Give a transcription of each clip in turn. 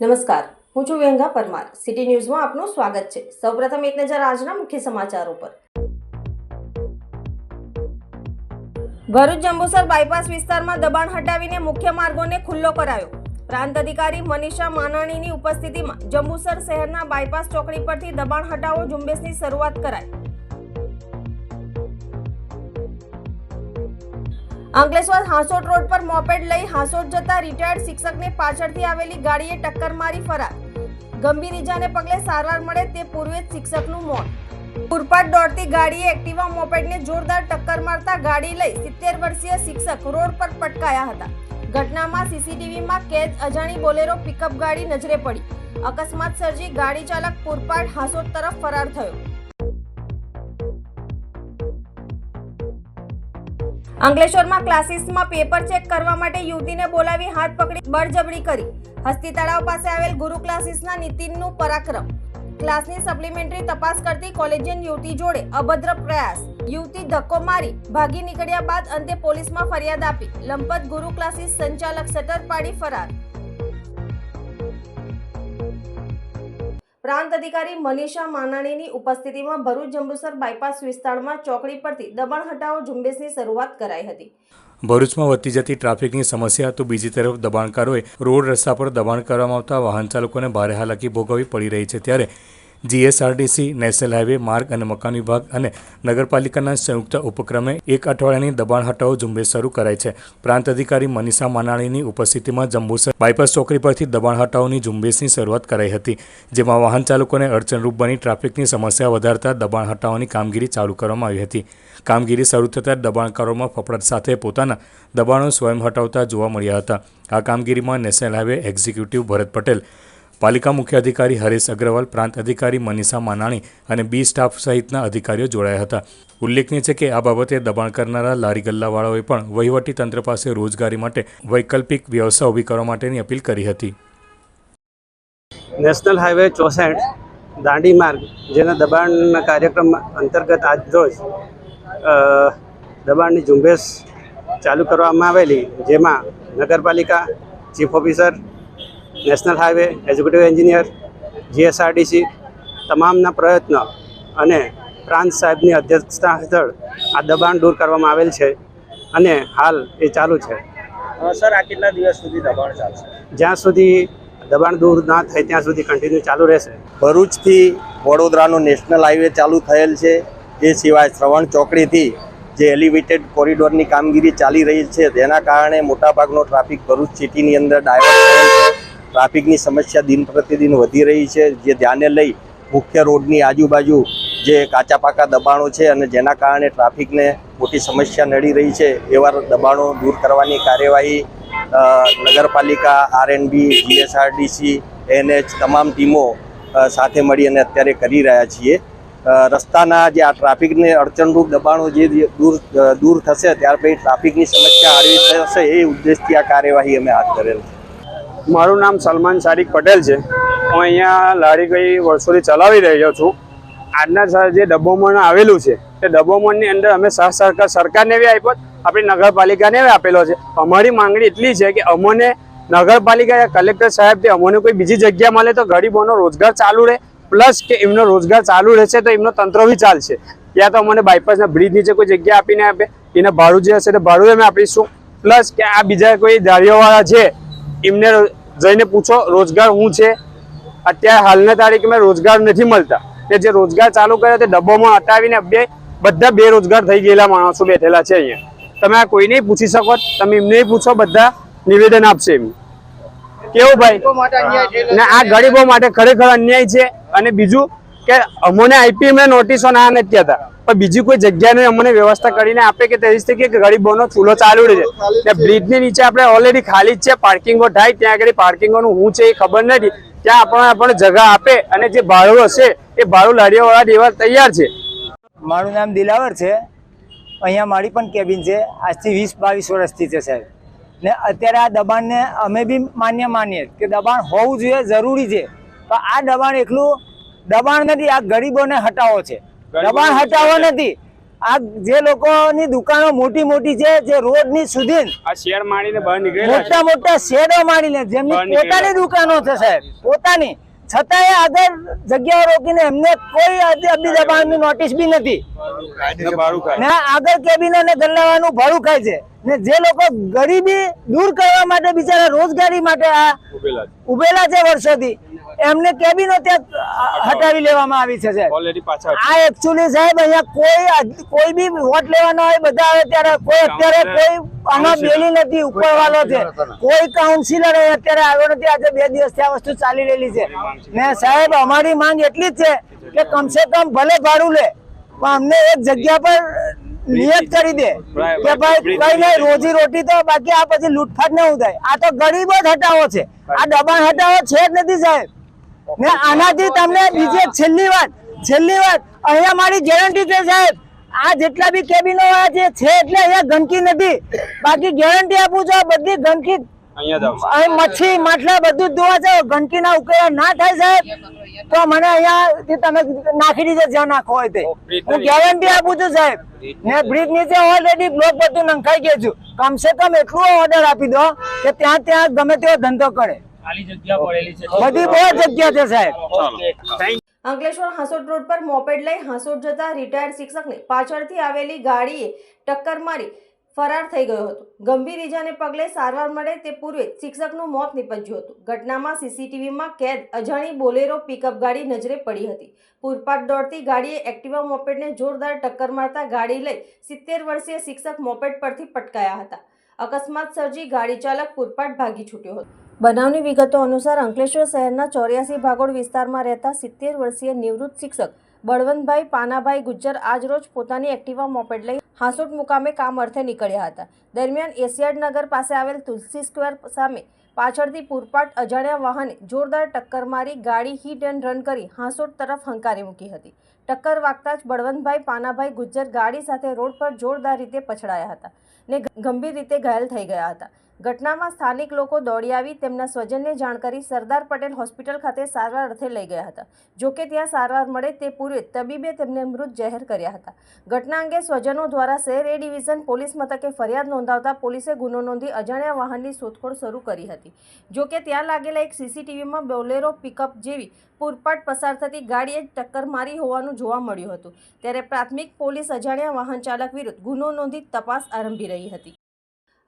નમસ્કાર, હું છું વ્યંગા પરમાર. સિટી ન્યૂઝમાં આપનું સ્વાગત છે. સૌપ્રથમ એક નજર આજના મુખ્ય સમાચારો પર. ભરૂચ જંબુસર બાયપાસ વિસ્તારમાં દબાણ હટાવીને મુખ્ય માર્ગોને ખુલ્લો કરાયો. પ્રાંત અધિકારી મનીષા માનાણીની ઉપસ્થિતિમાં જંબુસર શહેરના બાયપાસ ચોકડી પરથી દબાણ હટાવો ઝુંબેશની શરૂઆત કરાઈ. અંકલેશ્વર હાંસોટ રોડ પર મોપેડ લઈ હાંસોટ જતા રિટાયર્ડ શિક્ષકને પાછળથી આવેલી ગાડીએ ટક્કર મારી ફરાર. ગંભીર ઈજાને પગલે સારવાર મળે તે પૂર્વે શિક્ષકનું મોત. પુરપાટ દોડતી ગાડીએ એક્ટિવા મોપેડને જોરદાર ટક્કર મારતા ગાડી લઈ સિત્તેર વર્ષીય શિક્ષક રોડ પર પટકાયા હતા. ઘટનામાં સીસીટીવીમાં કેદ, અજાણી બોલેરો પિકઅપ ગાડી નજરે પડી. અકસ્માત સર્જી ગાડી ચાલક પુરપાટ હાંસોટ તરફ ફરાર થયો. અંકલેશ્વરમાં ક્લાસીસમાં પેપર ચેક કરવા માટે યુવતીને બોલાવી હાથ પકડી બળજબરી કરી. હસ્તી તળાવ પાસે આવેલ ગુરુ ક્લાસીસના નીતિનનું પરાક્રમ. ક્લાસની સપ્લિમેન્ટરી તપાસ કરતી કોલેજિયન યુવતી જોડે અભદ્ર પ્રયાસ. યુવતી ધક્કો મારી, ભાગી નીકળ્યા બાદ અંતે પોલીસમાં ફરિયાદ આપી. લંપત ગુરુ ક્લાસીસ સંચાલક સટર પાડી ફરાર. પ્રાંત અધિકારી મનીષા માનાણીની ઉપસ્થિતિમાં ભરૂચ જંબુસર બાયપાસ વિસ્તારમાં ચોકડી પરથી દબાણ હટાવો ઝુંબેશની શરૂઆત કરાઈ હતી. ભરૂચમાં વધતી જતી ટ્રાફિકની સમસ્યા તો બીજી તરફ દબાણકારોએ રોડ રસ્તા પર દબાણ કરવામાં આવતા વાહન ચાલકોને ભારે હાલાકી ભોગવવી પડી રહી છે ત્યારે જીએસઆરટીસી, નેશનલ હાઇવે, માર્ગ અને મકાન વિભાગ અને નગરપાલિકાના સંયુક્ત ઉપક્રમે એક અઠવાડિયાની દબાણ હટાવો ઝુંબેશ શરૂ કરાઈ છે. પ્રાંત અધિકારી મનીષા માનાણીની ઉપસ્થિતિમાં જંબુસર બાયપાસ ચોકડી પરથી દબાણ હટાવોની ઝુંબેશની શરૂઆત કરાઈ હતી, જેમાં વાહન ચાલકોને અડચણરૂપ બની ટ્રાફિકની સમસ્યા વધારતા દબાણ હટાવવાની કામગીરી ચાલુ કરવામાં આવી હતી. કામગીરી શરૂ થતાં દબાણકારોમાં ફફડાટ સાથે પોતાના દબાણો સ્વયં હટાવતા જોવા મળ્યા હતા. આ કામગીરીમાં national highway executive Bharat Patel પાલિકા મુખ્ય અધિકારી હરેશ અગ્રવાલ, પ્રાંત અધિકારી મનીષા માનાણી અને બી સ્ટાફ સહિતના અધિકારીઓ જોડાયા હતા. ઉલ્લેખનીય છે કે આ બાબતે દબાણ કરનારા લારી ગલ્લાવાળાઓએ પણ વહીવટી તંત્ર પાસે રોજગારી માટે વૈકલ્પિક વ્યવસ્થા ઊભી કરવા માટેની અપીલ કરી હતી. નેશનલ હાઈવે ચોસઠ, દાંડી માર્ગ, જેના દબાણના કાર્યક્રમ અંતર્ગત આજરોજ દબાણની ઝુંબેશ ચાલુ કરવામાં આવેલી, જેમાં નગરપાલિકા, chief officer national highway executive engineer GSRTC તમામના પ્રયત્ન અને પ્રાંત સાહેબની અધ્યક્ષતા હેઠળ આ દબાણ દૂર કરવામાં આવેલ છે અને હાલ એ ચાલુ છે. સર આ કેટલા દિવસ સુધી દબાણ ચાલશે? જ્યાં સુધી દબાણ દૂર ના થાય ત્યાં સુધી કન્ટિન્યુ ચાલુ રહેશે. ભરૂચથી વડોદરાનો નેશનલ હાઈવે ચાલુ થયેલ છે એ સિવાય શ્રવણ ચોકડીથી જે એલિવેટેડ કોરિડોરની કામગીરી ચાલી રહી છે તેના કારણે મોટાભાગનો ટ્રાફિક ભરૂચ સિટીની અંદર ડાયવર્ટ થયેલ છે. ટ્રાફિકની સમસ્યા દિન પ્રતિદિન વધી રહી છે. જે ધ્યાને લઈ મુખ્ય રોડની આજુબાજુ જે કાચા પાકા દબાણો છે અને જેના કારણે ટ્રાફિકને મોટી સમસ્યા નડી રહી છે, એવા દબાણો દૂર કરવાની કાર્યવાહી નગરપાલિકા, આરએનબી, જીએસઆરડીસી, એનએચ તમામ ટીમો સાથે મળી અને અત્યારે કરી રહ્યા છીએ. રસ્તાના જે આ ટ્રાફિકને અડચણરૂપ દબાણો જે દૂર દૂર થશે ત્યાર પછી ટ્રાફિકની સમસ્યા હળવી થશે એ ઉદ્દેશથી આ કાર્યવાહી અમે હાથ ધરેલ છે. મારું નામ સલમાન શારિક પટેલ છે. હું અહીંયા લારી કઈ વર્ષોથી ચલાવી રહ્યો છું. આજના જે ડબ્બોમણ આવેલું છે, તે ડબ્બોમણની અંદર અમે સહ સરકાર, સરકારને બી આપ્યો, આપણી નગરપાલિકાને બી આપેલો છે. અમારી માંગણી એટલી છે કે અમને નગરપાલિકા યા કલેક્ટર સાહેબથી અમને કોઈ બીજી જગ્યા મળે તો ગરીબોનો રોજગાર ચાલુ રહે, પ્લસ કે એમનો રોજગાર ચાલુ રહેશે તો એમનો તંત્ર બી ચાલશે. યા તો અમને બાયપાસના બ્રિજ નીચે કોઈ જગ્યા આપીને આપે. એને ભાડું જે હશે તે ભાડું અમે આપીશું. પ્લસ કે આ બીજા કોઈ ધારીઓવાળા છે એમને જઈને પૂછો રોજગાર શું છે? અત્યારે હાલના તારીખમાં રોજગાર નથી મળતા. કે જે રોજગાર ચાલુ કર્યા તે ડબ્બોમાં હટાવીને બે બધા બેરોજગાર થઈ ગયેલા માણસો બેઠેલા છે અહીંયા. તમે આ કોઈને પૂછી શકો? તમે એમને પૂછો બધા નિવેદન આપશે એમ કેવું ભાઈ? ને આ ગરીબો માટે ખરેખર અન્યાય છે. અને બીજું કે અમોને આઈપી એમને નોટિસો ના નથી હતા બીજી કોઈ જગ્યાની અમને વ્યવસ્થા કરીને આપે કે રીતે કે ગરીબોનો ચૂલો ચાલુ રહે છે બ્રિજની નીચે આપણે ઓલરેડી ખાલી જ છે પાર્કિંગો થાય ત્યાં આગળ પાર્કિંગોનું હું છે એ ખબર નથી. ત્યાં આપણને આપણને જગા આપે અને જે ભાડું હશે એ ભાડું લારીઓવાળા દેવા તૈયાર છે. મારું નામ દિલાવર છે. અહીંયા મારી પણ કેબિન છે. આજથી વીસ, બાવીસ વર્ષથી છે સાહેબ. ને અત્યારે આ દબાણને અમે બી માન્ય માનીએ કે દબાણ હોવું જોઈએ, જરૂરી છે. પણ આ દબાણ એકલું દબાણ નથી, આ ગરીબોને હટાવો છે. દબાણ હટાવવા નથી. આ જે લોકોની દુકાનો મોટી મોટી છે જે સુધી આ મારીને બહાર નીકળેલા મોટા મોટા શેડો મારીને જેમની પોતાની દુકાનો છે સાહેબ પોતાની. છતાંય આગળ જગ્યાઓ રોકીને એમને કોઈ અબી દબાણની નોટિસ બી નથી. ને ને આગળ કેબિન ગલ્લાવાનું ભાડું ખાય છે. ને જે લોકો ગરીબી દૂર કરવા માટે બિચારા રોજગારી માટે આ ઉભેલા છે. વર્ષોથી એમને કેબિનો ત્યાં હટાવી લેવામાં આવી છે આ એકચ્યુઅલી સાહેબ અહીંયા કોઈ કોઈ બી વોટ લેવાનો હોય બધા આવે ત્યારે કોઈ અત્યારે કોઈ આમાં બેલી નથી ઉપરવાળો છે. કોઈ કાઉન્સિલર અત્યારે આવ્યો નથી આજે બે દિવસથી આ વસ્તુ ચાલી રહેલી છે. ને સાહેબ અમારી માંગ એટલી જ છે કે કમસે કમ ભલે ભાડું લે પણ અમને એક જગ્યા પર નિયત કરી દે. કે ભાઈ કઈ નહીં રોજી રોટી તો બાકી આ પછી લૂંટફાટ ન થાય. આ તો ગરીબ જ હટાવો છે. આ દબાણ હટાવો છે જ નથી સાહેબ. ને આનાથી તમને બીજી છેલ્લી વાત છેલ્લી વાત અહીંયા મારી ગેરંટી છે સાહેબ. આ જેટલા બી કેબિનો છે છે એટલે અહીંયા ગંદકી નથી. બાકી ગેરંટી આપું છું બધી ગંદકી અહીં મચ્છી માટલા બધું ધોવા છે ગંદકી ના ઉકેલ ના થાય સાહેબ. તો મને અહીંયા તમે નાખી દીધે જ્યાં નાખો હોય તે. હું ગેરંટી આપું છું સાહેબ. ને બ્રિજ નીચે ઓલરેડી બ્લોક બધું નંખાઈ ગયું છું. કમસે કમ એટલું ઓર્ડર આપી દો કે ત્યાં ત્યાં ગમે તેવો ધંધો કરે. બધી બહુ જગ્યા છે સાહેબ. અંકલેશ્વર હાંસોટ રોડ પર મોપેડ લઈ હાંસોટ જતા રિટાયર્ડ શિક્ષકને પાછળથી આવેલી ગાડીએ ટક્કર મારી ફરાર થઈ ગયો હતો. ગંભીર ઈજાને પગલે સારવાર મળે તે પૂર્વે શિક્ષકનું મોત નીપજ્યું હતું. ઘટનામાં સીસીટીવીમાં કેદ, અજાણી બોલેરો, પિકઅપ ગાડી નજરે પડી હતી. પૂરપાટ દોડતી ગાડીએ એક્ટિવા મોપેડને જોરદાર ટક્કર મારતા ગાડી લઈ સિત્તેર વર્ષીય શિક્ષક મોપેડ પરથી પટકાયા હતા. અકસ્માત સર્જી ગાડી ચાલક પૂરપાટ ભાગી છૂટ્યો હતો. બનાવની વિગતો અનુસાર અંકલેશ્વર શહેરના ચોર્યાસી ભાગોળ વિસ્તારમાં રહેતા સિત્તેર વર્ષીય નિવૃત્ત શિક્ષક બળવંતભાઈ પાનાભાઈ ગુજ્જર આજરોજ પોતાની એક્ટિવા મોપેડ લઈ હાંસોટ મુકામે કામ અર્થે નીકળ્યા હતા. દરમિયાન એશિયાડ નગર પાસે આવેલ તુલસી સ્ક્વેર સામે પાછળથી પૂરપાટ અજાણ્યા વાહને જોરદાર ટક્કર મારી ગાડી હિટ એન્ડ રન કરી હાંસોટ તરફ હંકારી મૂકી હતી. ટક્કર વાગતા જ બળવંતભાઈ પાનાભાઈ ગુજ્જર ગાડી સાથે રોડ પર જોરદાર રીતે પછડાયા હતા ને ગંભીર રીતે ઘાયલ થઈ ગયા હતા. ઘટનામાં સ્થાનિક લોકો દોડી આવી, તેમના સ્વજનને જાણ કરી સરદાર પટેલ હોસ્પિટલ ખાતે સારવાર અર્થે લઈ ગયા હતા. જોકે ત્યાં સારવાર મળે તે પૂર્વે તબીબે તેમને મૃત જાહેર કર્યા હતા. ઘટના અંગે સ્વજનો દ્વારા શહેર એ ડિવિઝન પોલીસ મથકે ફરિયાદ નોંધાવતા પોલીસે ગુનો નોંધી અજાણ્યા વાહનની શોધખોળ શરૂ કરી હતી. જોકે ત્યાં લાગેલા એક સીસીટીવીમાં બોલેરો પિકઅપ જેવી પૂરપાટ પસાર થતી ગાડીએ ટક્કર મારી હોવાનું જોવા મળ્યું હતું. ત્યારે પ્રાથમિક પોલીસ અજાણ્યા વાહન ચાલક વિરુદ્ધ ગુનો નોંધી તપાસ આરંભી રહી હતી.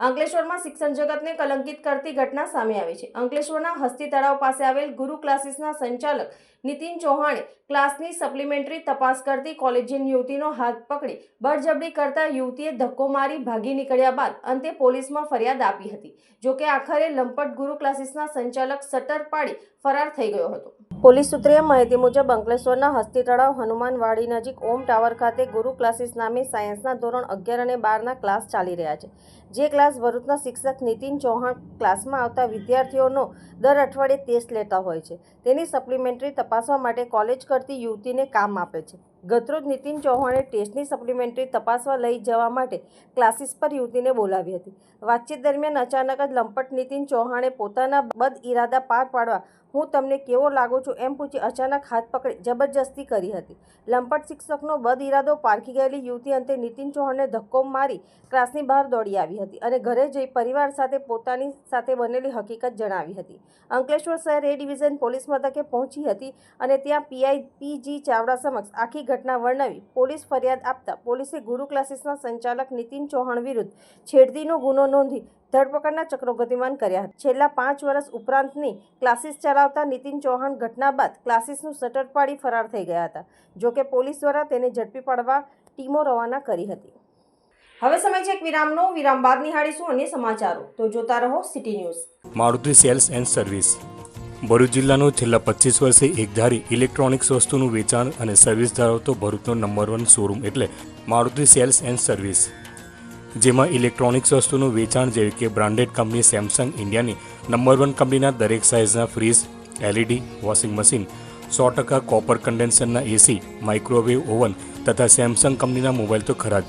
અંકલેશ્વરમાં શિક્ષણ જગતને કલંકિત કરતી ઘટના સામે આવી છે. અંકલેશ્વરના હસ્તી તળાવ પાસે આવેલ ગુરુ ક્લાસીસના સંચાલક નીતિન ચૌહાણે ક્લાસની સપ્લિમેન્ટરી તપાસ કરતી કોલેજિયન યુવતીનો હાથ પકડી બળજબરી કરતા યુવતીએ ધક્કો મારી ભાગી નીકળ્યા બાદ અંતે પોલીસમાં ફરિયાદ આપી હતી. જોકે આખરે લંપટ ગુરુ ક્લાસીસના સંચાલક સટર પાડી ફરાર થઈ ગયો હતો. પોલીસ સૂત્રે માહિતી મુજબ અંકલેશ્વરના હસ્તી તળાવ હનુમાનવાડી નજીક ઓમ ટાવર ખાતે ગુરુ ક્લાસીસ નામે સાયન્સના ધોરણ અગિયાર અને બારના ક્લાસ ચાલી રહ્યા છે, જે ક્લાસ ભરૂચના શિક્ષક નીતિન ચૌહાણ ક્લાસમાં આવતા વિદ્યાર્થીઓનો દર અઠવાડિયે ટેસ્ટ લેતા હોય છે. તેની સપ્લિમેન્ટરી તપાસવા માટે કોલેજ કરતી યુવતીને કામ આપે છે. ગતરોજ નીતિન ચૌહાણે ટેસ્ટની સપ્લિમેન્ટરી તપાસવા લઈ જવા માટે ક્લાસીસ પર યુવતીને બોલાવી હતી. વાતચીત દરમિયાન અચાનક જ લંપટ નીતિન ચૌહાણે પોતાના બદ ઇરાદા પાર પાડવા હું તમને કેવો લાગુ છું એમ પૂછી અચાનક હાથ પકડી જબરજસ્તી કરી હતી. લંપટ શિક્ષકનો બદ ઇરાદો પારખી ગયેલી યુવતી અંતે નીતિન ચૌહાણને ધક્કો મારી ક્લાસની બહાર દોડી આવી હતી અને ઘરે જઈ પરિવાર સાથે પોતાની સાથે બનેલી હકીકત જણાવી હતી. અંકલેશ્વર શહેર એ ડિવિઝન પોલીસ મથકે પહોંચી હતી અને ત્યાં પીઆઈ પીજી ચાવડા સમક્ષ આખી ઘટના વર્ણવી પોલીસ ફરિયાદ આપતા પોલીસે ગુરુ ક્લાસીસના સંચાલક નીતિન ચૌહાણ વિરુદ્ધ છેડતીનો ગુનો નોંધી ધરપકડના ચક્રો ગતિમાન કર્યા હતા. છેલ્લા પાંચ વર્ષ ઉપરાંતની ક્લાસીસ ચલાવતા નીતિન ચૌહાણ ઘટના બાદ ક્લાસીસનું શટર પાડી ફરાર થઈ ગયા હતા જોકે પોલીસ દ્વારા તેને ઝડપી પાડવા ટીમો રવાના કરી હતી. હવે સમય છે એક વિરામનો. વિરામ બાદ નિહાળીશું અન્ય સમાચારો. તો જોતા રહો city news. Maruti sales and service. Bharuch જિલ્લાનું છેલ્લા પચીસ વર્ષે એકધારી ઇલેક્ટ્રોનિક્સ વસ્તુનું વેચાણ અને સર્વિસ ધરાવતો ભરૂચનો નંબર વન શોરૂમ એટલે મારુતિ સેલ્સ એન્ડ સર્વિસ. જેમાં ઇલેક્ટ્રોનિક્સ વસ્તુનું વેચાણ જેવી કે બ્રાન્ડેડ કંપની સેમસંગ ઇન્ડિયાની નંબર વન કંપનીના દરેક સાઇઝના ફ્રીજ એલઈડી વોશિંગ મશીન સો ટકા કોપર કન્ડેન્સરના એસી માઇક્રોવેવ ઓવન તથા સેમસંગ કંપનીના મોબાઈલ તો ખરા જ.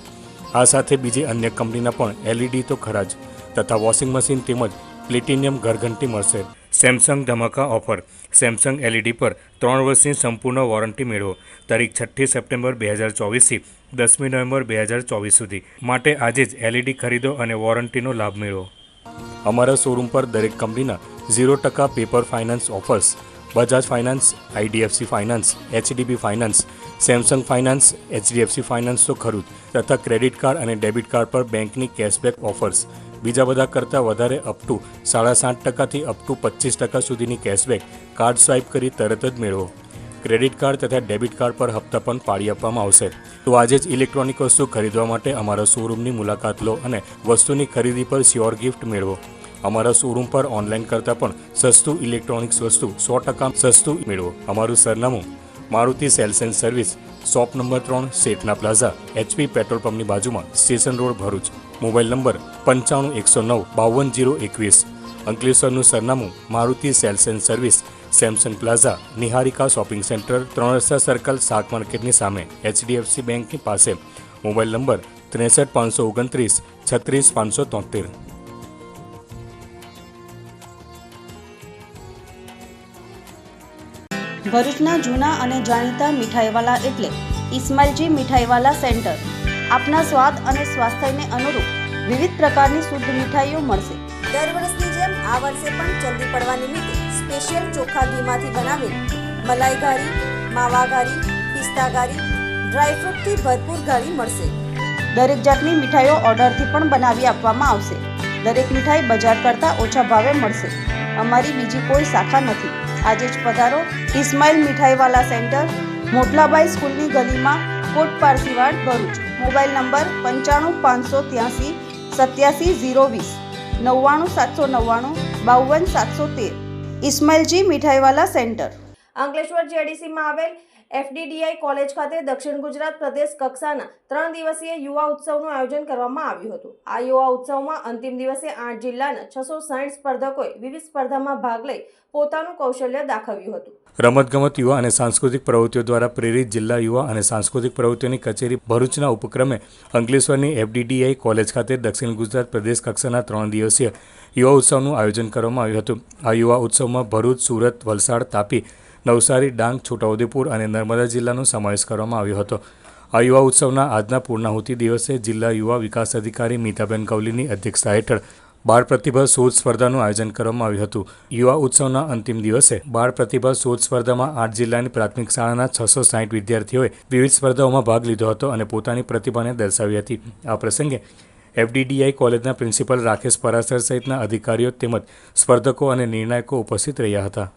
આ સાથે બીજી અન્ય કંપનીના પણ એલઈડી તો ખરા જ. તથા વોશિંગ મશીન તેમજ પ્લેટિનિયમ ઘરઘંટી મળશે. સેમસંગ ધમાકા ઓફર સેમસંગ એલઈડી પર ત્રણ વર્ષની સંપૂર્ણ વોરંટી મેળવો. તારીખ છઠ્ઠી સપ્ટેમ્બર બે હજાર ચોવીસથી દસમી નવેમ્બર બે હજાર ચોવીસ સુધી. માટે આજે જ એલઈડી ખરીદો અને વોરંટીનો લાભ મેળવો. અમારા શોરૂમ પર દરેક કંપનીના ઝીરો ટકા paper finance offers Bajaj finance IDFC finance HDB finance Samsung finance HDFC finance તો ખરું તથા ક્રેડિટ કાર્ડ અને ડેબિટ કાર્ડ પર બેંકની કેશબેક ઓફર્સ બીજા બધા કરતાં વધારે અપ ટુ સાડા સાત ટકાથી અપ ટુ પચીસ ટકા સુધીની કેશબેક કાર્ડ સ્વાઇપ કરી તરત જ મેળવો. ક્રેડિટ કાર્ડ તથા ડેબિટ કાર્ડ પર હપ્તા પણ પાડી આપવામાં આવશે. તો આજે જ ઇલેક્ટ્રોનિક વસ્તુ ખરીદવા માટે અમારા શોરૂમની મુલાકાત લો અને વસ્તુની ખરીદી પર શ્યોર ગિફ્ટ મેળવો. અમારા શોરૂમ પર ઓનલાઈન કરતાં પણ સસ્તું ઇલેક્ટ્રોનિક્સ વસ્તુ સો ટકા સસ્તું મેળવો. અમારું સરનામું Maruti sales and service, shop number ત્રણ, શેઠના પ્લાઝા, એચપી પેટ્રોલ પંપની બાજુમાં, station road Bharuch. Mobile number પંચાણું એકસો નવ બાવન જીરો એકવીસ. અંકલેશ્વરનું સરનામું Maruti sales and service, Samsung plaza, Niharika shopping centre ત્રણ રસ્તા સર્કલ, શાક માર્કેટની સામે, એચડીએફસી બેંકની પાસે. મોબાઈલ નંબર ત્રેસઠ પાંચસો ઓગણત્રીસ, છત્રીસ પાંચસો તોતેર. ભરૂચના જૂના અને જાણીતા મીઠાઈવાલા એટલે ઇસ્માઇલજી મીઠાઈવાલા સેન્ટર. આપના સ્વાદ અને સ્વાસ્થ્યને અનુરૂપ વિવિધ પ્રકારની શુદ્ધ મીઠાઈઓ મળશે. દર વર્ષની જેમ આ વર્ષે પણ જલ્દી પડવા નિમિત્તે સ્પેશિયલ ચોખા ઘીમાંથી બનાવેલ મલાઈ ઘારી માવા ઘારી પિસ્તા ઘારી ડ્રાયફ્રૂટથી ભરપૂર ઘારી મળશે. દરેક જાતની મીઠાઈઓ ઓર્ડરથી પણ બનાવી આપવામાં આવશે. દરેક મીઠાઈ બજાર કરતાં ઓછા ભાવે મળશે. અમારી બીજી કોઈ શાખા નથી. આજે જ પધારો ઇસ્માઇલ મીઠાઈવાલા સેન્ટર મોટલાબાઈ સ્કૂલની ગલીમાં કોટ પારસીવાડ ભરૂચ. મોબાઈલ નંબર પંચાણું પાંચસો ત્યાંસી સત્યાસી ઝીરો વીસ, નવ્વાણું સાતસો નવ્વાણું, બાવન સાતસો તેર. ઇસ્માઇલજી મીઠાઈવાલા સેન્ટર. અંકલેશ્વર જેડીસીમાં આવેલ એફડીડીઆઈ કોલેજ ખાતે દક્ષિણ ગુજરાત પ્રદેશ કક્ષાના ત્રણ દિવસીય યુવા ઉત્સવનું આયોજન કરવામાં આવ્યું હતું. આ યુવા ઉત્સવમાં અંતિમ દિવસે આઠ જિલ્લાના છસો સાઠ સ્પર્ધકોએ વિવિધ સ્પર્ધામાં ભાગ લઈ પોતાનું કૌશલ્ય દાખવ્યું હતું. રમતગમત યુવા અને સાંસ્કૃતિક પ્રવૃત્તિઓ દ્વારા પ્રેરિત જિલ્લા યુવા અને સાંસ્કૃતિક પ્રવૃત્તિઓની કચેરી ભરૂચના ઉપક્રમે અંકલેશ્વરની એફડીડીઆઈ કોલેજ ખાતે દક્ષિણ ગુજરાત પ્રદેશ કક્ષાના ત્રણ દિવસીય યુવા ઉત્સવનું આયોજન કરવામાં આવ્યું હતું. આ યુવા ઉત્સવમાં ભરૂચ, સુરત, વલસાડ, તાપી નવસારી, ડાંગ, છોટાઉદેપુર અને નર્મદા જિલ્લાનો સમાવેશ કરવામાં આવ્યો હતો. આ યુવા ઉત્સવના આજના પૂર્ણાહુતિ દિવસે જિલ્લા યુવા વિકાસ અધિકારી મીતાબેન કવલીની અધ્યક્ષતા હેઠળ બાળ પ્રતિભા શોધ સ્પર્ધાનું આયોજન કરવામાં આવ્યું હતું. યુવા ઉત્સવના અંતિમ દિવસે બાળ પ્રતિભા શોધ સ્પર્ધામાં આઠ જિલ્લાની પ્રાથમિક શાળાના છસો સાહીઠ વિદ્યાર્થીઓએ વિવિધ સ્પર્ધાઓમાં ભાગ લીધો હતો અને પોતાની પ્રતિભાને દર્શાવી હતી. આ પ્રસંગે એફડીડીઆઈ કોલેજના પ્રિન્સિપલ રાકેશ પરાસર સહિતના અધિકારીઓ તેમજ સ્પર્ધકો અને નિર્ણાયકો ઉપસ્થિત રહ્યા હતા.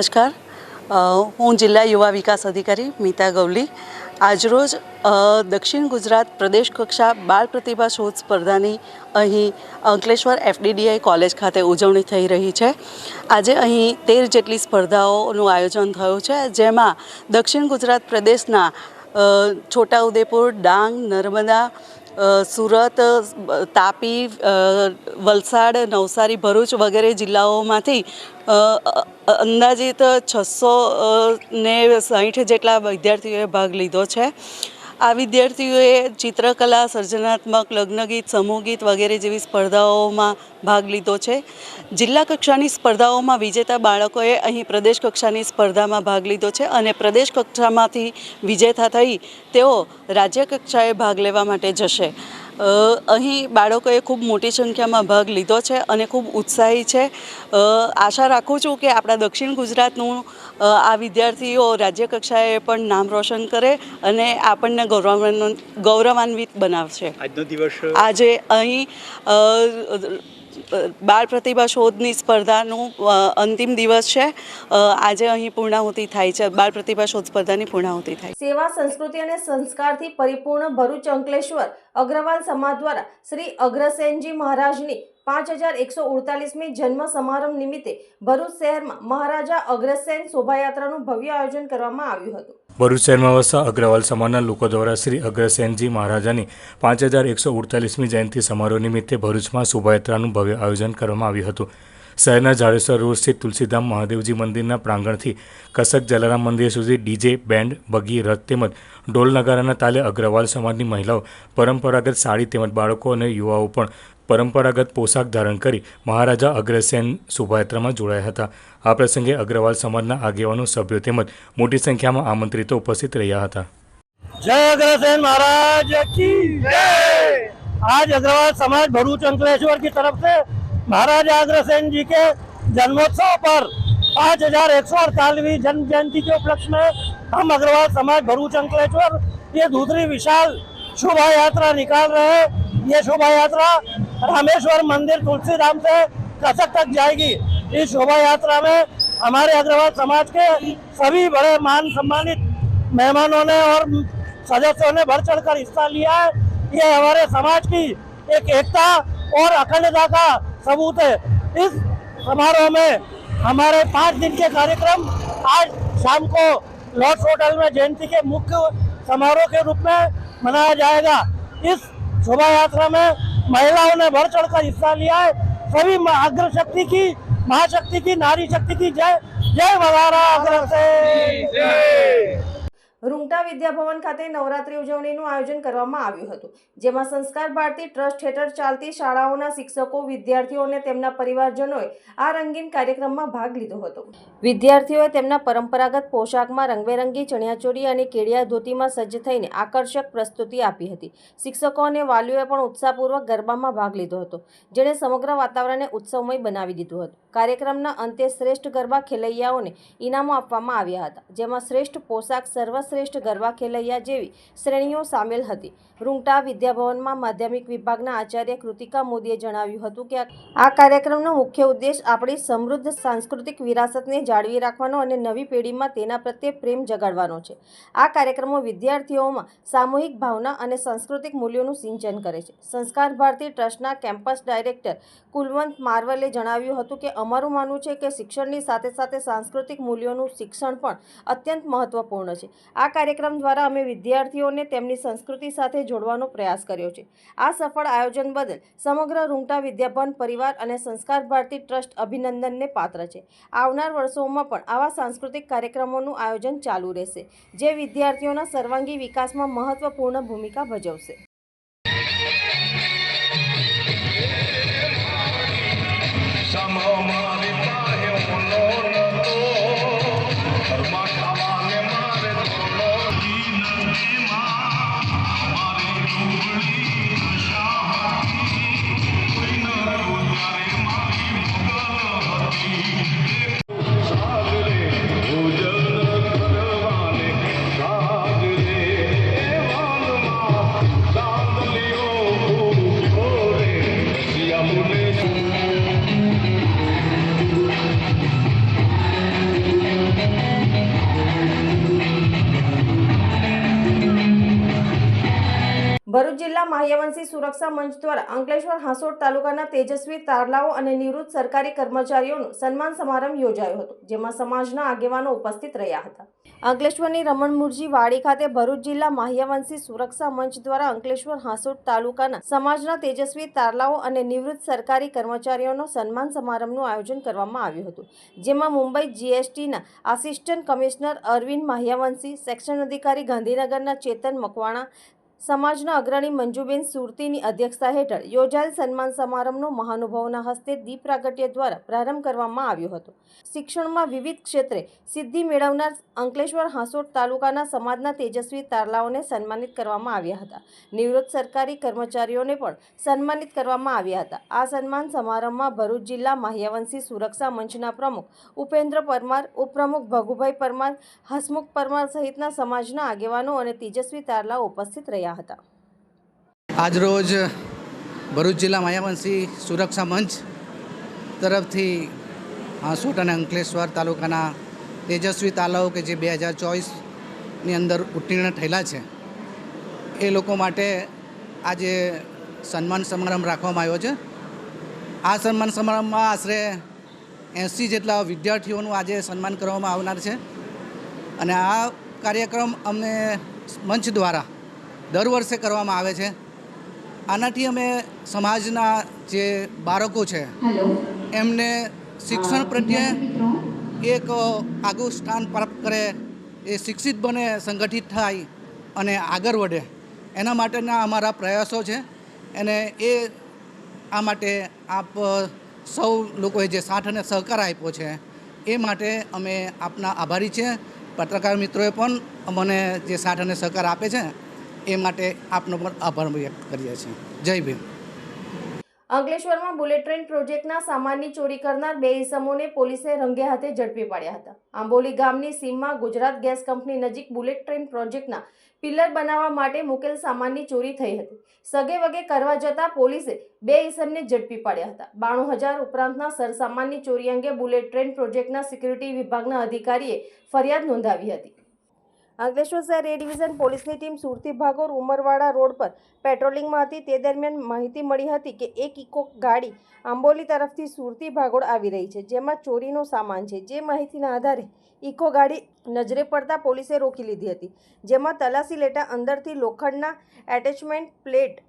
નમસ્કાર. હું જિલ્લા યુવા વિકાસ અધિકારી મીતા ગવલી આજરોજ દક્ષિણ ગુજરાત પ્રદેશ કક્ષા બાળ પ્રતિભા શોધ સ્પર્ધાની અહીં અંકલેશ્વર એફડીડીઆઈ કોલેજ ખાતે ઉજવણી થઈ રહી છે. આજે અહીં તેર જેટલી સ્પર્ધાઓનું આયોજન થયું છે, જેમાં દક્ષિણ ગુજરાત પ્રદેશના છોટાઉદેપુર, ડાંગ, નર્મદા સુરત તાપી વલસાડ, નવસારી, ભરૂચ વગેરે જિલ્લાઓમાંથી અંદાજિત છસો ને સાહીઠ જેટલા વિદ્યાર્થીઓએ ભાગ લીધો છે. આ વિદ્યાર્થીઓએ ચિત્રકલા, સર્જનાત્મક, લગ્નગીત, સમૂહગીત વગેરે જેવી સ્પર્ધાઓમાં ભાગ લીધો છે. જિલ્લા કક્ષાની સ્પર્ધાઓમાં વિજેતા બાળકોએ અહીં પ્રદેશ કક્ષાની સ્પર્ધામાં ભાગ લીધો છે અને પ્રદેશ કક્ષામાંથી વિજેતા થઈ તેઓ રાજ્ય કક્ષાએ ભાગ લેવા માટે જશે. અહીં બાળકોએ ખૂબ મોટી સંખ્યામાં ભાગ લીધો છે અને ખૂબ ઉત્સાહી છે. આશા રાખું છું કે આપણા દક્ષિણ ગુજરાતનું આ વિદ્યાર્થીઓ રાજ્ય કક્ષાએ પણ નામ રોશન કરે અને આપણને ગૌરવાન્વ ગૌરવાન્વિત બનાવશે. આજનો દિવસ આજે અહીં બાળ પ્રતિભા શોધની સ્પર્ધાનું અંતિમ દિવસ છે. આજે અહીં પૂર્ણાહુતિ થાય છે. બાળ પ્રતિભા શોધ સ્પર્ધાની પૂર્ણાહુતિ થાય. સેવા, સંસ્કૃતિ અને સંસ્કારથી પરિપૂર્ણ ભરૂચ અંકલેશ્વર અગ્રવાલ સમાજ દ્વારા શ્રી અગ્રસેનજી મહારાજની પાંચ હજાર એકસો ઉડતાલીસમી જન્મ સમારંભ નિમિત્તે ભરૂચ શહેરમાં મહારાજા અગ્રસેન શોભાયાત્રાનું ભવ્ય આયોજન કરવામાં આવ્યું હતું. ભરૂચ શહેરમાં વસતા અગ્રવાલ સમાજના લોકો દ્વારા શ્રી અગ્રસેનજી મહારાજાની પાંચ હજાર એકસો ઉડતાલીસમી જયંતિ સમારોહ નિમિત્તે ભરૂચમાં શોભાયાત્રાનું ભવ્ય આયોજન કરવામાં આવ્યું હતું. શહેરના જાડેશ્વર રોડ સ્થિત તુલસીધામ મહાદેવજી મંદિરના પ્રાંગણથી કસક જલારામ મંદિર સુધી ડીજે, બેન્ડ, બગી, રથ તેમજ ઢોલ નગારાના તાલે અગ્રવાલ સમાજની મહિલાઓ પરંપરાગત સાડી તેમજ બાળકો અને યુવાઓ પણ પરંપરાગત પોશાક ધારણ કરી મહારાજા અગ્રસેન શોભાયાત્રામાં જોડાયા હતા આ પ્રસંગે અગ્રવાલ સમાજના આગેવાનો સભ્યો તેમજ મોટી સંખ્યામાં આમંત્રિતો ઉપસ્થિત રહ્યા હતા जय अग्रसेन महाराज की जय आज अग्रवाल समाज भरूच अंकलेश्वर की तरफ से महाराजा अग्रसेन जी के जन्मोत्सव पर पाँच हजार एक सौ अड़तालीसवीं जन्म जयंती के उपलक्ष्य में हम अग्रवाल समाज भरूच अंकलेश्वर ये दूसरी विशाल शोभा यात्रा निकाल रहे हैं ये शोभा यात्रा रामेश्वर मंदिर तुलसीधाम से कसक तक जाएगी। इस शोभा यात्रा में हमारे अग्रवाल समाज के सभी बड़े मान सम्मानित मेहमानों ने और सदस्यों ने बढ़ चढ़कर हिस्सा लिया है। ये हमारे समाज की एक एकता और अखंडता का सबूत है। इस समारोह में हमारे पाँच दिन के कार्यक्रम आज शाम को लॉर्ड्स होटल में जयंती के मुख्य समारोह के रूप में मनाया जाएगा। इस शोभा यात्रा में महिलाओं ने बढ़ चढ़कर हिस्सा लिया है सभी म- अग्र शक्ति की महाशक्ति की नारी शक्ति की जय जय महाराणा अग्रसेन રૂંગટા વિદ્યાભવન ખાતે નવરાત્રી ઉજવણીનું આયોજન કરવામાં આવ્યું હતું, જેમાં સંસ્કાર ભારતી ટ્રસ્ટ હેઠળ ચાલતી શાળાઓના શિક્ષકો, વિદ્યાર્થીઓ અને તેમના પરિવારજનોએ આ રંગીન કાર્યક્રમમાં ભાગ લીધો હતો. વિદ્યાર્થીઓએ તેમના પરંપરાગત પોશાકમાં રંગબેરંગી ચણિયાચોળી અને કેડિયા ધોતીમાં સજ્જ થઈને આકર્ષક પ્રસ્તુતિ આપી હતી. શિક્ષકો અને વાલીઓએ પણ ઉત્સાહપૂર્વક ગરબામાં ભાગ લીધો હતો, જેણે સમગ્ર વાતાવરણને ઉત્સવમય બનાવી દીધું હતું. કાર્યક્રમના અંતે શ્રેષ્ઠ ગરબા ખેલૈયાઓને ઇનામો આપવામાં આવ્યા હતા, જેમાં શ્રેષ્ઠ પોશાક સર્વશ્રેષ્ઠ ગરબા ખેલૈયા જેવી શ્રેણીઓ સામેલ હતી. રૂંગટા વિદ્યાભવનમાં માધ્યમિક વિભાગના આચાર્ય કૃતિકા મોદીએ જણાવ્યું હતું કે આ કાર્યક્રમનો મુખ્ય ઉદ્દેશ આપણી સમૃદ્ધ સાંસ્કૃતિક વિરાસતને જાળવી રાખવાનો અને નવી પેઢીમાં તેના પ્રત્યે પ્રેમ જગાડવાનો છે. આ કાર્યક્રમો વિદ્યાર્થીઓમાં સામૂહિક ભાવના અને સાંસ્કૃતિક મૂલ્યોનું સિંચન કરે છે. સંસ્કાર ભારતી ટ્રસ્ટના કેમ્પસ ડાયરેક્ટર કુલવંત માર્વલે જણાવ્યું હતું કે અમારું માનવું છે કે શિક્ષણની સાથે સાથે સાંસ્કૃતિક મૂલ્યોનું શિક્ષણ પણ અત્યંત મહત્વપૂર્ણ છે. આ કાર્યક્રમ દ્વારા અમે વિદ્યાર્થીઓને તેમની સંસ્કૃતિ સાથે જોડવાનો પ્રયાસ કર્યો છે. આ સફળ આયોજન બદલ સમગ્ર રૂંગટા વિદ્યાભવન પરિવાર અને સંસ્કાર ભારતી ટ્રસ્ટ અભિનંદનને પાત્ર છે. આવનાર વર્ષોમાં પણ આવા સાંસ્કૃતિક કાર્યક્રમોનું આયોજન ચાલુ રહેશે, જે વિદ્યાર્થીઓના સર્વાંગી વિકાસમાં મહત્વપૂર્ણ ભૂમિકા ભજવશે. ભરૂચ જિલ્લા માહ્યવંશી સુરક્ષા મંચ દ્વારા અંકલેશ્વર હાંસોડ તાલુકાના તેજસ્વી તારલાઓ અને નિવૃત્ત સરકારી કર્મચારીઓનું સન્માન સમારંભ યોજાયો હતો, જેમાં સમાજના આગેવાનો ઉપસ્થિત રહ્યા હતા. અંકલેશ્વરની રમણમુરજી વાડી ખાતે ભરૂચ જિલ્લા માહ્યવંશી સુરક્ષા મંચ દ્વારા અંકલેશ્વર હાંસોડ તાલુકાના સમાજના તેજસ્વી તારલાઓ અને નિવૃત્ત સરકારી કર્મચારીઓનો સન્માન સમારંભનું આયોજન કરવામાં આવ્યું હતું, જેમાં મુંબઈ જીએસટીના assistant commissioner Arvind Mahyavanshi section અધિકારી ગાંધીનગરના ચેતન મકવાણા સમાજના અગ્રણી મંજુબેન સુરતીની અધ્યક્ષતા હેઠળ યોજાયેલ સન્માન સમારંભનો મહાનુભાવોના હસ્તે દીપ પ્રાગટ્ય દ્વારા પ્રારંભ કરવામાં આવ્યો હતો. શિક્ષણમાં વિવિધ ક્ષેત્રે સિદ્ધિ મેળવનાર અંકલેશ્વર હાંસોટ તાલુકાના સમાજના તેજસ્વી તારલાઓને સન્માનિત કરવામાં આવ્યા હતા. નિવૃત્ત સરકારી કર્મચારીઓને પણ સન્માનિત કરવામાં આવ્યા હતા. આ સન્માન સમારંભમાં ભરૂચ જિલ્લા માહ્યાવંશી સુરક્ષા મંચના પ્રમુખ ઉપેન્દ્ર પરમાર, ઉપપ્રમુખ ભગુભાઈ પરમાર, હસમુખ પરમાર સહિતના સમાજના આગેવાનો અને તેજસ્વી તારલાઓ ઉપસ્થિત રહ્યા હતા. આજરોજ ભરૂચ જિલ્લા માયાવંશી સુરક્ષા મંચ તરફથી હાંસોટ અને અંકલેશ્વર તાલુકાના તેજસ્વી તાલાઓ કે જે બે હજાર ચોવીસની અંદર ઉત્તીર્ણ થયેલા છે, એ લોકો માટે આજે સન્માન સમારંભ રાખવામાં આવ્યો છે. આ સન્માન સમારંભમાં આશરે એંસી જેટલા વિદ્યાર્થીઓનું આજે સન્માન કરવામાં આવનાર છે. અને આ કાર્યક્રમ અમને મંચ દ્વારા દર વર્ષે કરવામાં આવે છે. આનાથી અમે સમાજના જે બાળકો છે એમને શિક્ષણ પ્રત્યે એક આગું સ્થાન પ્રાપ્ત કરે એ શિક્ષિત બને સંગઠિત થાય અને આગળ વધે. એના માટેના અમારા પ્રયાસો છે અને એ આ માટે આપ સૌ લોકોએ જે સાથ અને સહકાર આપ્યો છે એ માટે અમે આપના આભારી છે. પત્રકાર મિત્રોએ પણ અમને જે સાથ અને સહકાર આપે છે એ માટે આપનો પણ આભાર વ્યક્ત કરીએ છીએ. જય ભીમ. અંકલેશ્વરમાં બુલેટ ટ્રેન પ્રોજેક્ટના સામાનની ચોરી કરનાર બે ઇસમોને પોલીસે રંગે હાથે ઝડપી પાડ્યા હતા. આંબોલી ગામની સીમમાં ગુજરાત ગેસ કંપની નજીક બુલેટ ટ્રેન પ્રોજેક્ટના પિલર બનાવવા માટે મૂકેલ સામાનની ચોરી થઈ હતી. સગે વગે કરવા જતાં પોલીસે બે ઇસમને ઝડપી પાડ્યા હતા. બાણું હજાર ઉપરાંતના સરસામાનની ચોરી અંગે બુલેટ ટ્રેન પ્રોજેક્ટના સિક્યુરિટી વિભાગના અધિકારીએ ફરિયાદ નોંધાવી હતી. અંકલેશ્વર શહેર એ ડિવિઝન પોલીસની ટીમ સુરતી ભાગોર ઉમરવાડા રોડ પર પેટ્રોલિંગમાં હતી. તે દરમિયાન માહિતી મળી હતી કે એક ઇકો ગાડી આંબોલી તરફથી સુરતી ભાગોળ આવી રહી છે, જેમાં ચોરીનો સામાન છે. જે માહિતીના આધારે ઇકો ગાડી નજરે પડતા પોલીસે રોકી લીધી હતી, જેમાં તલાસી લેતા અંદરથી લોખંડના attachment plate,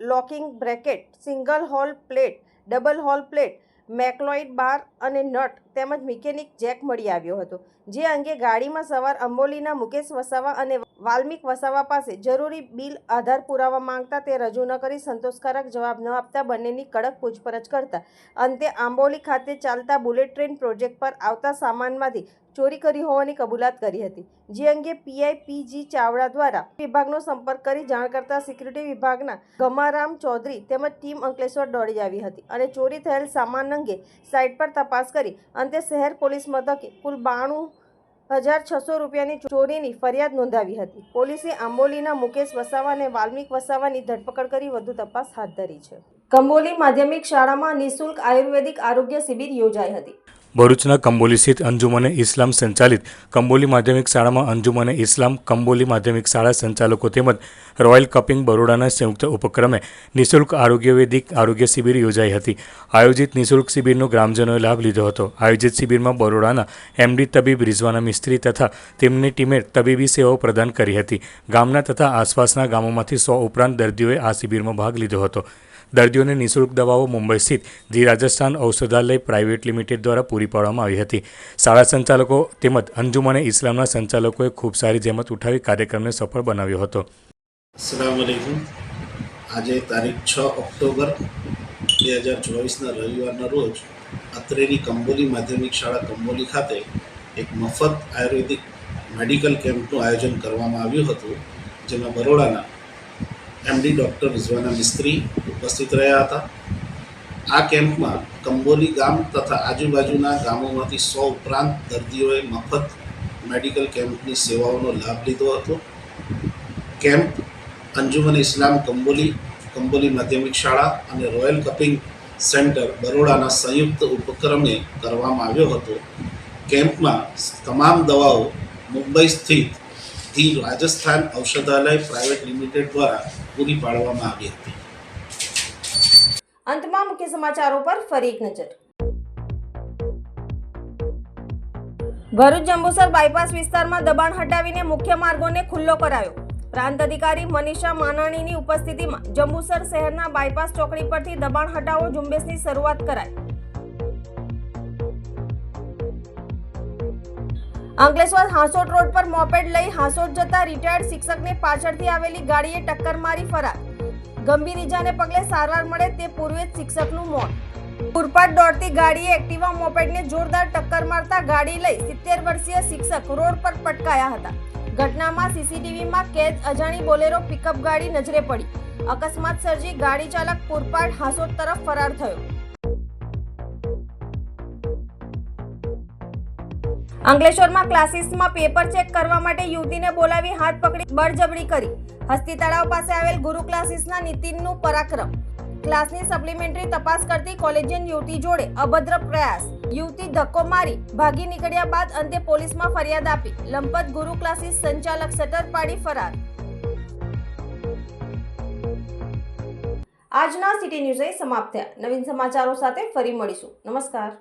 locking bracket, single hole plate, double hole plate Macalloy bar અને નટ તેમજ મિકેનિક જેક મળી આવ્યો હતો, જે અંગે ગાડીમાં સવાર અંબોલીના મુકેશ વસાવા અને વાલ્મિક વસાવા પાસે જરૂરી બિલ આધાર પુરાવા માંગતા તે રજૂ ન કરી સંતોષકારક જવાબ ન આપતા બંનેની કડક પૂછપરછ કરતા. અંતે આંબોલી ખાતે ચાલતા બુલેટ ટ્રેન પ્રોજેક્ટ પર આવતા સામાનમાંથી ચોરી કરી હોવાની કબૂલાત કરી હતી. જે અંગે પીઆઈ પીજી ચાવડા દ્વારા વિભાગનો સંપર્ક કરી જાણ કરતા સિક્યુરિટી વિભાગના ગમારામ ચૌધરી તેમજ ટીમ અંકલેશ્વર દોડી આવી હતી અને ચોરી થયેલ સામાન અંગે સાઇટ પર તપાસ કરી. અંતે શહેર પોલીસ મથકે કુલ બાણું હજાર છસો રૂપિયાની ચોરીની ફરિયાદ નોંધાવી હતી. પોલીસે આંબોલીના મુકેશ વસાવા અને વાલ્મિક વસાવાની ધરપકડ કરી વધુ તપાસ હાથ ધરી છે. કંબોલી માધ્યમિક શાળામાં નિઃશુલ્ક આયુર્વેદિક આરોગ્ય શિબિર યોજાઈ હતી. ભરૂચના કંબોલી સ્થિત અંજુમને ઇસ્લામ સંચાલિત કંબોલી માધ્યમિક શાળામાં અંજુમને ઇસ્લામ કંબોલી માધ્યમિક શાળા સંચાલકો તેમજ રોયલ કપિંગ બરોડાના સંયુક્ત ઉપક્રમે નિઃશુલ્ક આરોગ્યવેદિક આરોગ્ય શિબિર યોજાઈ હતી. આયોજિત નિઃશુલ્ક શિબિરનો ગ્રામજનોએ લાભ લીધો હતો. આયોજિત શિબિરમાં બરોડાના એમડી તબીબ રિઝવાના મિસ્ત્રી તથા તેમની ટીમે તબીબી સેવાઓ પ્રદાન કરી હતી. ગામના તથા આસપાસના ગામોમાંથી સો ઉપરાંત દર્દીઓએ આ શિબિરમાં ભાગ લીધો હતો. દર્દીઓને નિઃશુલ્ક દવાઓ મુંબઈ સ્થિત the Rajasthan Aushadhalaya private limited દ્વારા પૂરી પાડવામાં આવી હતી. શાળા સંચાલકો તેમજ અંજુમને ઇસ્લામના સંચાલકોએ ખૂબ સારી જહેમત ઉઠાવી કાર્યક્રમને સફળ બનાવ્યો હતો. આજે તારીખ છ ઓક્ટોબર બે હજાર ચોવીસના રવિવારના રોજ અત્રેની કંબોલી માધ્યમિક શાળા કંબોલી ખાતે એક મફત આયુર્વેદિક મેડિકલ કેમ્પનું આયોજન કરવામાં આવ્યું હતું, જેમાં બરોડાના એમડી ડૉક્ટર રિઝવાના મિસ્ત્રી ઉપસ્થિત રહ્યા હતા. આ કેમ્પમાં કંબોલી ગામ તથા આજુબાજુના ગામોમાંથી સો ઉપરાંત દર્દીઓએ મફત મેડિકલ કેમ્પની સેવાઓનો લાભ લીધો હતો. કેમ્પ અંજુમન ઇસ્લામ કંબોલી કંબોલી માધ્યમિક શાળા અને રોયલ કપિંગ સેન્ટર બરોડાના સંયુક્ત ઉપક્રમે કરવામાં આવ્યો હતો. કેમ્પમાં તમામ દવાઓ મુંબઈ સ્થિત the Rajasthan Aushadhalaya private limited દ્વારા પૂરી પાડવામાં આવી હતી. અંતમાં મુખ્ય સમાચારો પર ફરી એક નજર. ભરૂચ જંબુસર બાયપાસ વિસ્તારમાં દબાણ હટાવીને મુખ્ય માર્ગોને ખુલ્લો કરાયો. પ્રાંત અધિકારી મનીષા માનાણીની ઉપસ્થિતિમાં જંબુસર શહેરના બાયપાસ ચોકડી પરથી દબાણ હટાવો ઝુંબેશની શરૂઆત કરાઈ. અંકલેશ્વર હાંસોટ રોડ પર મોપેડ લઈ હાંસોટ જતા રિટાયર્ડ શિક્ષકને પાછળથી આવેલી ગાડીએ ટક્કર મારી ફરાર. ગંભીર ઈજાને પગલે સારવાર મળે તે પૂર્વે શિક્ષકનું મોત. પુરપાટ દોડતી ગાડીએ એક્ટિવા મોપેડને જોરદાર ટક્કર મારતા ગાડી લઈ સિત્તેર વર્ષીય શિક્ષક રોડ પર પટકાયા હતા. ઘટનામાં સીસીટીવીમાં કેદ, અજાણી બોલેરો પિકઅપ ગાડી નજરે પડી. અકસ્માત સર્જી ગાડી ચાલક પુરપાટ હાંસોટ તરફ ફરાર થયો. અંકલેશ્વરમાં ક્લાસીસમાં પેપર ચેક કરવા માટે યુવતીને બોલાવી હાથ પકડી બળજબરી કરી. હસ્તી તળાવ પાસે આવેલ ગુરુ ક્લાસીસના નીતિનનું પરાક્રમ. ક્લાસની સપ્લિમેન્ટરી તપાસ કરતી કોલેજિયન યુવતી જોડે અભદ્ર પ્રયાસ. યુવતી ધક્કો મારી, ભાગી નીકળ્યા બાદ અંતે પોલીસમાં ફરિયાદ આપી. લંપત ગુરુ ક્લાસીસ સંચાલક સટર પાડી ફરાર. આજના સિટી ન્યૂઝ સમાપ્ત થયા. નવીન સમાચારો સાથે ફરી મળીશું. નમસ્કાર.